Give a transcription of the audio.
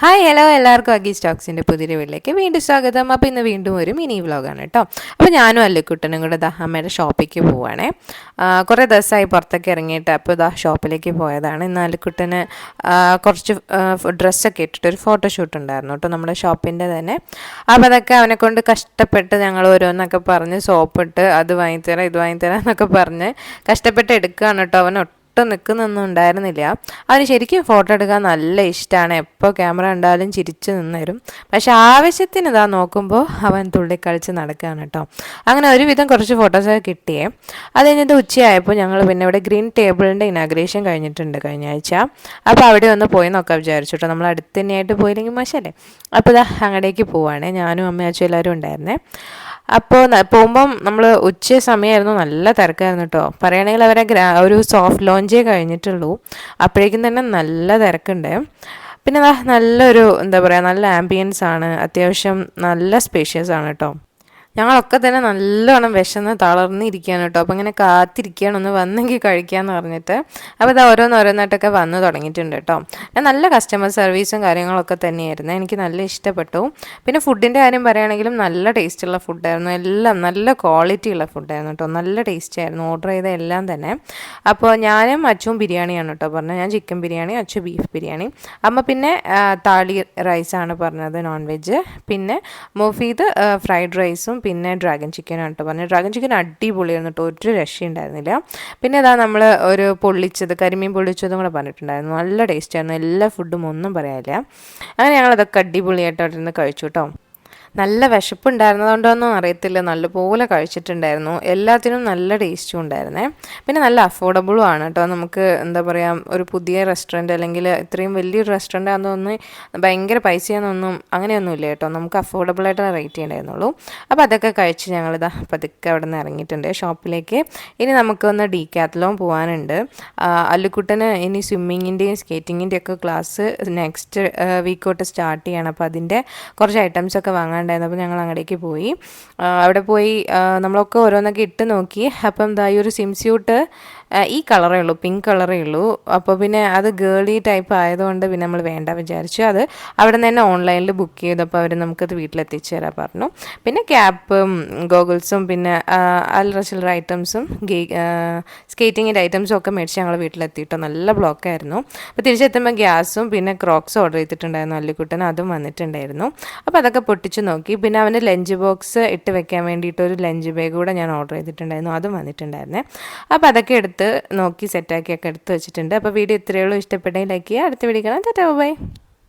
Hi hello എല്ലാവർക്കും അഗി സ്റ്റോക്സിന്റെ പുതിയ വീട്ടിലേക്ക് വീണ്ടും സ്വാഗതം. അപ്പോൾ ഇന്ന് വീണ്ടും ഒരു മിനി വ്ലോഗാണ് കേട്ടോ. അപ്പോൾ ഞാനും അല്ലിക്കുട്ടനും കൂടെ ദാ അമ്മയുടെ ഷോപ്പിലേക്ക് പോവുകയാണേ കുറേ ദിവസമായി പുറത്തൊക്കെ ഇറങ്ങിയിട്ട് അപ്പോൾ ദാ ഷോപ്പിലേക്ക് പോയതാണ്. ഇന്ന് അല്ലിക്കുട്ടന് കുറച്ച് ഡ്രസ്സൊക്കെ ഇട്ടിട്ട് ഒരു ഫോട്ടോഷൂട്ട് ഉണ്ടായിരുന്നു കേട്ടോ നമ്മുടെ ഷോപ്പിന്റെ തന്നെ. അപ്പോൾ അതൊക്കെ അവനെ കൊണ്ട് കഷ്ടപ്പെട്ട് ഞങ്ങൾ ഓരോന്നൊക്കെ പറഞ്ഞ് സോപ്പിട്ട് അത് വാങ്ങിത്തരാം ഇത് വാങ്ങിത്തരാം എന്നൊക്കെ പറഞ്ഞ് കഷ്ടപ്പെട്ട് എടുക്കുകയാണ് കേട്ടോ അവൻ ഒട്ടും നിൽക്കുന്നൊന്നും ഉണ്ടായിരുന്നില്ല. അവന് ശരിക്കും ഫോട്ടോ എടുക്കാൻ നല്ല ഇഷ്ടമാണ് എപ്പോൾ ക്യാമറ കണ്ടാലും ചിരിച്ചു നിന്നരും പക്ഷെ ആവശ്യത്തിന് ഇതാ നോക്കുമ്പോൾ അവൻ തുള്ളിക്കളിച്ച് നടക്കുകയാണ് കേട്ടോ. അങ്ങനെ ഒരുവിധം കുറച്ച് ഫോട്ടോസൊക്കെ കിട്ടിയേ. അത് കഴിഞ്ഞിട്ട് ഉച്ചയായപ്പോൾ ഞങ്ങൾ പിന്നെ ഇവിടെ ഗ്രീൻ ടേബിളിന്റെ ഇനാഗ്രേഷൻ കഴിഞ്ഞിട്ടുണ്ട് കഴിഞ്ഞ ആഴ്ച. അപ്പോൾ അവിടെ ഒന്ന് പോയി നോക്കാൻ വിചാരിച്ചു കേട്ടോ. നമ്മൾ അടുത്ത് തന്നെയായിട്ട് പോയില്ലെങ്കിൽ മോശമല്ലേ? അപ്പോൾ ഇതാ അങ്ങടേക്ക് പോവാണേ. ഞാനും അമ്മയും അച്ഛനും എല്ലാവരും ഉണ്ടായിരുന്നേ. അപ്പോൾ പോകുമ്പം നമ്മൾ ഉച്ച സമയമായിരുന്നു നല്ല തിരക്കായിരുന്നു കേട്ടോ പറയുകയാണെങ്കിൽ അവരെ ഒരു സോഫ്റ്റ് ലോഞ്ചേ കഴിഞ്ഞിട്ടുള്ളൂ. അപ്പോഴേക്കും തന്നെ നല്ല തിരക്കുണ്ട്. പിന്നെ നല്ലൊരു എന്താ പറയുക നല്ല ആംബിയൻസ് ആണ് അത്യാവശ്യം നല്ല സ്പേഷ്യസ് ആണ് കേട്ടോ ഞങ്ങളൊക്കെ തന്നെ നല്ലോണം വിശന്ന് തളർന്നിരിക്കുകയാണ് കേട്ടോ. അപ്പോൾ ഇങ്ങനെ കാത്തിരിക്കുകയാണ്. ഒന്ന് വന്നെങ്കിൽ കഴിക്കാമെന്ന് പറഞ്ഞിട്ട്. അപ്പോൾ ഇത് ഓരോന്നോരോന്നായിട്ടൊക്കെ വന്ന് തുടങ്ങിയിട്ടുണ്ട് കേട്ടോ. നല്ല കസ്റ്റമർ സർവീസും കാര്യങ്ങളൊക്കെ തന്നെയായിരുന്നു. എനിക്ക് നല്ല ഇഷ്ടപ്പെട്ടു. പിന്നെ ഫുഡിന്റെ കാര്യം പറയുകയാണെങ്കിലും നല്ല ടേസ്റ്റുള്ള ഫുഡായിരുന്നു എല്ലാം നല്ല ക്വാളിറ്റി ഉള്ള ഫുഡായിരുന്നു കേട്ടോ. നല്ല ടേസ്റ്റ് ആയിരുന്നു. ഓർഡർ ചെയ്ത എല്ലാം തന്നെ. അപ്പോൾ ഞാനും അച്ചും ബിരിയാണിയാണ് കേട്ടോ പറഞ്ഞത്. ഞാൻ ചിക്കൻ ബിരിയാണി അച്ചു ബീഫ് ബിരിയാണി. അമ്മ പിന്നെ താളി റൈസാണ് പറഞ്ഞത് നോൺ വെജ് പിന്നെ മൊഫീദ് ഫ്രൈഡ് റൈസും പിന്നെ ഡ്രാഗൺ ചിക്കൻ കേട്ടോ പറഞ്ഞത് ഡ്രാഗൺ ചിക്കൻ അടിപൊളിയായിരുന്നു കേട്ടോ ഒരു രക്ഷയുണ്ടായിരുന്നില്ല. പിന്നെ അതാ നമ്മൾ ഒരു പൊള്ളിച്ചത് കരിമീൻ പൊള്ളിച്ചതും കൂടെ പറഞ്ഞിട്ടുണ്ടായിരുന്നു. നല്ല ടേസ്റ്റായിരുന്നു എല്ലാ ഫുഡും ഒന്നും പറയാനില്ല. അങ്ങനെ ഞങ്ങളതൊക്കെ അടിപൊളിയായിട്ട് അവിടെ നിന്ന് കഴിച്ചു കേട്ടോ നല്ല വിശപ്പുണ്ടായിരുന്നതുകൊണ്ടൊന്നും അറിയത്തില്ല. നല്ലപോലെ കഴിച്ചിട്ടുണ്ടായിരുന്നു. എല്ലാത്തിനും നല്ല ടേസ്റ്റും ഉണ്ടായിരുന്നേ. പിന്നെ നല്ല അഫോർഡബിളും ആണ് കേട്ടോ നമുക്ക് എന്താ പറയുക ഒരു പുതിയ റെസ്റ്റോറന്റ് അല്ലെങ്കിൽ ഇത്രയും വലിയൊരു റെസ്റ്റോറന്റ് ആണെന്നൊന്നും ഭയങ്കര പൈസയൊന്നും അങ്ങനെയൊന്നുമില്ല കേട്ടോ നമുക്ക് അഫോർഡബിൾ ആയിട്ട് റേറ്റ് ചെയ്യണ്ടായിരുന്നുള്ളൂ അപ്പോൾ അതൊക്കെ കഴിച്ച് ഞങ്ങളിതാ പതുക്കെ അവിടെ നിന്ന് ഇറങ്ങിയിട്ടുണ്ട് ഷോപ്പിലേക്ക് ഇനി നമുക്കൊന്ന് ഡി കാത്തലോൺ പോകാനുണ്ട് അല്ലുക്കുട്ടന് ഇനി സ്വിമ്മിങ്ങിന്റെയും സ്കേറ്റിങ്ങിന്റെയും ഒക്കെ ക്ലാസ് നെക്സ്റ്റ് വീക്ക് തൊട്ട് സ്റ്റാർട്ട് ചെയ്യണം. അപ്പോൾ അതിന്റെ കുറച്ച് ഐറ്റംസ് ഒക്കെ വാങ്ങാണ്ടായിരുന്നു അപ്പോൾ ഞങ്ങൾ അങ്ങടേക്ക് പോയി. അവിടെ പോയി നമ്മളൊക്കെ ഓരോന്നൊക്കെ ഇട്ട് നോക്കി. അപ്പം എന്താ ഈ ഒരു സ്യൂട്ട് ഈ കളറേ ഉള്ളൂ പിങ്ക് കളറേ ഉള്ളൂ. അപ്പോൾ പിന്നെ അത് ഗേളി ടൈപ്പ് ആയതുകൊണ്ട് പിന്നെ നമ്മൾ വേണ്ട വിചാരിച്ചു. അത് അവിടെ നിന്ന് തന്നെ ഓൺലൈനിൽ ബുക്ക് ചെയ്തപ്പോൾ അവർ നമുക്കത് വീട്ടിലെത്തിച്ചു തരാൻ പറഞ്ഞു. പിന്നെ ക്യാപ്പും ഗോഗിൾസും പിന്നെ അല്ലറ ഐറ്റംസും ഗേ സ്കേറ്റിങ്ങിന്റെ ഐറ്റംസും ഒക്കെ മേടിച്ച് ഞങ്ങൾ വീട്ടിലെത്തിയിട്ടോ. നല്ല ബ്ലോക്കായിരുന്നു അപ്പോൾ തിരിച്ചെത്തുമ്പോൾ ഗ്യാസും പിന്നെ ക്രോക്സും ഓർഡർ ചെയ്തിട്ടുണ്ടായിരുന്നു അല്ലിക്കുട്ടൻ അതും വന്നിട്ടുണ്ടായിരുന്നു. അപ്പോൾ അതൊക്കെ പൊട്ടിച്ച് നോക്കി. പിന്നെ അവന്റെ ലഞ്ച് ബോക്സ് ഇട്ട് വെക്കാൻ വേണ്ടിയിട്ട് ഒരു ലഞ്ച് ബാഗ് കൂടെ ഞാൻ ഓർഡർ ചെയ്തിട്ടുണ്ടായിരുന്നു. അതും വന്നിട്ടുണ്ടായിരുന്നേ. അപ്പോൾ അതൊക്കെ എടുത്ത് നോക്കി സെറ്റാക്കിയൊക്കെ എടുത്ത് വെച്ചിട്ടുണ്ട്. അപ്പോൾ വീഡിയോ ഇത്രയേ ഉള്ളൂ. ഇഷ്ടപ്പെട്ടെങ്കിൽ ലൈക്ക് ചെയ്യുക. അടുത്ത വീഡിയോ കാണാം. Tata bye.